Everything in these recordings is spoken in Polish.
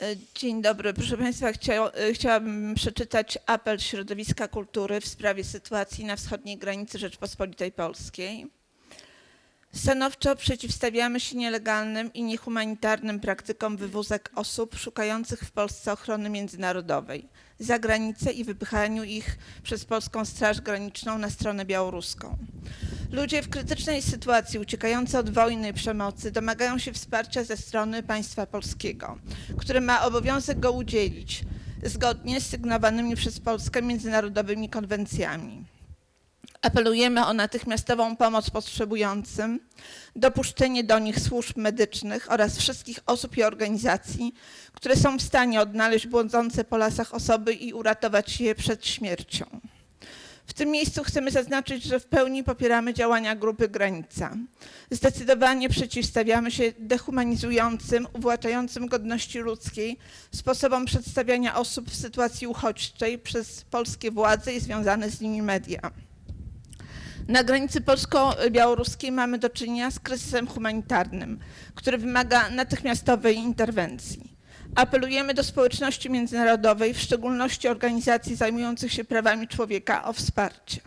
E, Dzień dobry. Proszę Państwa, e, chciałabym przeczytać apel środowiska kultury w sprawie sytuacji na wschodniej granicy Rzeczpospolitej Polskiej. Stanowczo przeciwstawiamy się nielegalnym i niehumanitarnym praktykom wywózek osób szukających w Polsce ochrony międzynarodowej za granicę i wypychaniu ich przez Polską Straż Graniczną na stronę białoruską. Ludzie w krytycznej sytuacji uciekający od wojny i przemocy domagają się wsparcia ze strony państwa polskiego, które ma obowiązek go udzielić zgodnie z sygnowanymi przez Polskę międzynarodowymi konwencjami. Apelujemy o natychmiastową pomoc potrzebującym, dopuszczenie do nich służb medycznych oraz wszystkich osób i organizacji, które są w stanie odnaleźć błądzące po lasach osoby i uratować je przed śmiercią. W tym miejscu chcemy zaznaczyć, że w pełni popieramy działania Grupy Granica. Zdecydowanie przeciwstawiamy się dehumanizującym, uwłaczającym godności ludzkiej sposobom przedstawiania osób w sytuacji uchodźczej przez polskie władze i związane z nimi media. Na granicy polsko-białoruskiej mamy do czynienia z kryzysem humanitarnym, który wymaga natychmiastowej interwencji. Apelujemy do społeczności międzynarodowej, w szczególności organizacji zajmujących się prawami człowieka, o wsparcie.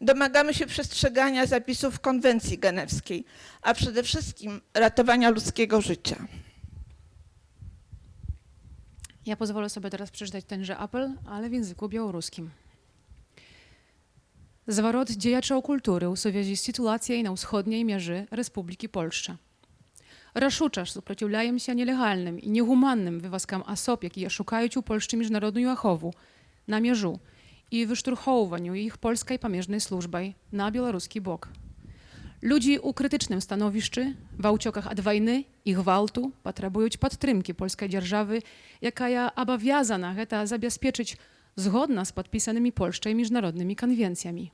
Domagamy się przestrzegania zapisów konwencji genewskiej, a przede wszystkim ratowania ludzkiego życia. Ja pozwolę sobie teraz przeczytać tenże apel, ale w języku białoruskim. Zворот дзеячаў культуры ў сувязі з сітуацыяй на ўсходняй мяжы Рэспублікі Польшча. Рашуча ж супраціўляемся нелегальным і негуманным вывазкам асоб, якія шукаюць у Польшчы міжнародную ахову на мяжу і выштурхоўванню іх польскай памежнай службай на беларускі бок. Ludzi u krytycznym stanowiszczy, w uciekach od wojny i gwałtu potrzebują podtrymki polskiej dzierżawy, jaka ja obowiązana jest zabezpieczyć zgodna z podpisanymi Polszczą i międzynarodnymi konwencjami.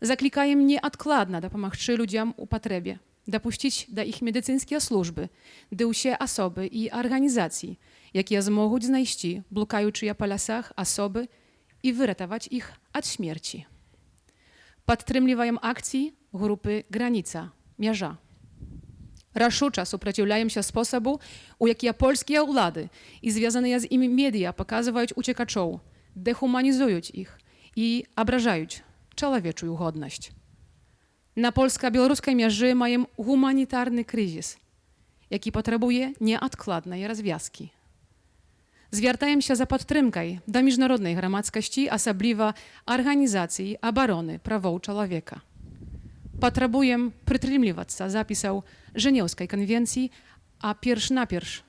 Zaklikaję nieodkładnie dopomagać ludziom u potrzebie, dopuścić do ich medycyńskie służby, do się osoby i organizacji, jakie zmogą znaleźć, blokując po lasach osoby i wyratować ich od śmierci. Podtrzymywają akcji grupy Granica, Mierza. Raszcza supreciwlają się sposobu, u jakiego polskie władzy i związane z nimi media pokazują uciekaczom, dehumanizują ich i obrażają człowieczą godność. Na polsko-białoruskiej mierzy mają humanitarny kryzys, jaki potrzebuje nieodkładnej rozwiązki. Zwiertają się za podtrymką do międzynarodnej gromadzkości, osobliwa organizacji obrony praw człowieka. Potrzebuję przytrzymywać się zapisał Żeniowskiej konwencji, a pierś na pierś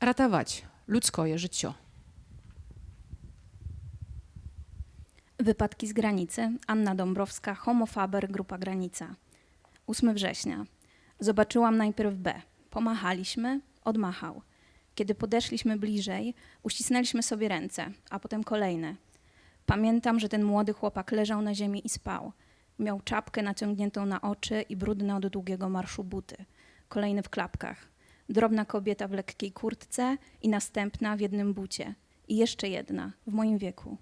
ratować ludzkie życie. Wypadki z granicy. Anna Dąbrowska, homofaber, grupa Granica. 8 września. Zobaczyłam najpierw B. Pomachaliśmy, odmachał. Kiedy podeszliśmy bliżej, uścisnęliśmy sobie ręce, a potem kolejne. Pamiętam, że ten młody chłopak leżał na ziemi i spał. Miał czapkę naciągniętą na oczy i brudne od długiego marszu buty. Kolejny w klapkach. Drobna kobieta w lekkiej kurtce i następna w jednym bucie. I jeszcze jedna, w moim wieku.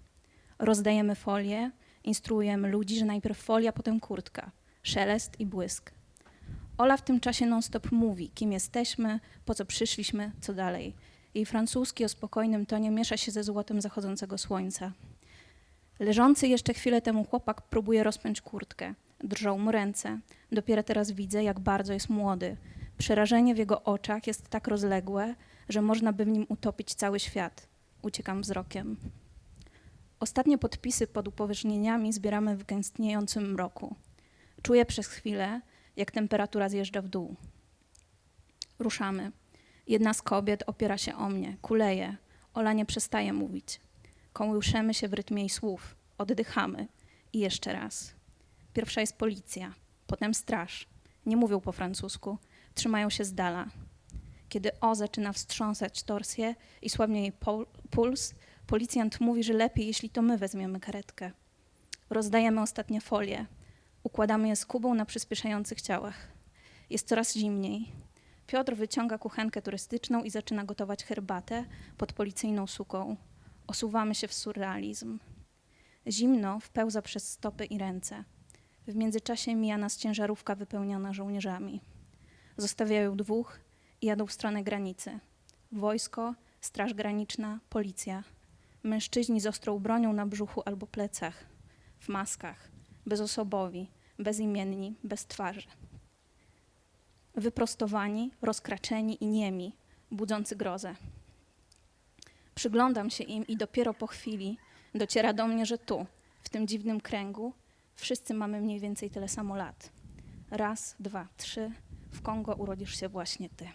Rozdajemy folię, instruujemy ludzi, że najpierw folia, potem kurtka. Szelest i błysk. Ola w tym czasie non-stop mówi, kim jesteśmy, po co przyszliśmy, co dalej. Jej francuski o spokojnym tonie miesza się ze złotem zachodzącego słońca. Leżący jeszcze chwilę temu chłopak próbuje rozpiąć kurtkę. Drżą mu ręce. Dopiero teraz widzę, jak bardzo jest młody. Przerażenie w jego oczach jest tak rozległe, że można by w nim utopić cały świat. Uciekam wzrokiem. Ostatnie podpisy pod upoważnieniami zbieramy w gęstniejącym mroku. Czuję przez chwilę, jak temperatura zjeżdża w dół. Ruszamy. Jedna z kobiet opiera się o mnie, kuleje. Ola nie przestaje mówić. Kołyszemy się w rytmie jej słów. Oddychamy. I jeszcze raz. Pierwsza jest policja, potem straż. Nie mówią po francusku, trzymają się z dala. Kiedy O zaczyna wstrząsać torsję i słabnie jej pul- puls, policjant mówi, że lepiej, jeśli to my weźmiemy karetkę. Rozdajemy ostatnie folie. Układamy je z kubą na przyspieszających ciałach. Jest coraz zimniej. Piotr wyciąga kuchenkę turystyczną i zaczyna gotować herbatę pod policyjną suką. Osuwamy się w surrealizm. Zimno wpełza przez stopy i ręce. W międzyczasie mija nas ciężarówka wypełniona żołnierzami. Zostawiają dwóch i jadą w stronę granicy. wojsko, straż graniczna, policja. Mężczyźni z ostrą bronią na brzuchu albo plecach, w maskach, bezosobowi, bezimienni, bez twarzy. Wyprostowani, rozkraczeni i niemi, budzący grozę. Przyglądam się im i dopiero po chwili dociera do mnie, że tu, w tym dziwnym kręgu, wszyscy mamy mniej więcej tyle samo lat. Raz, dwa, trzy. W Kongo urodzisz się właśnie ty.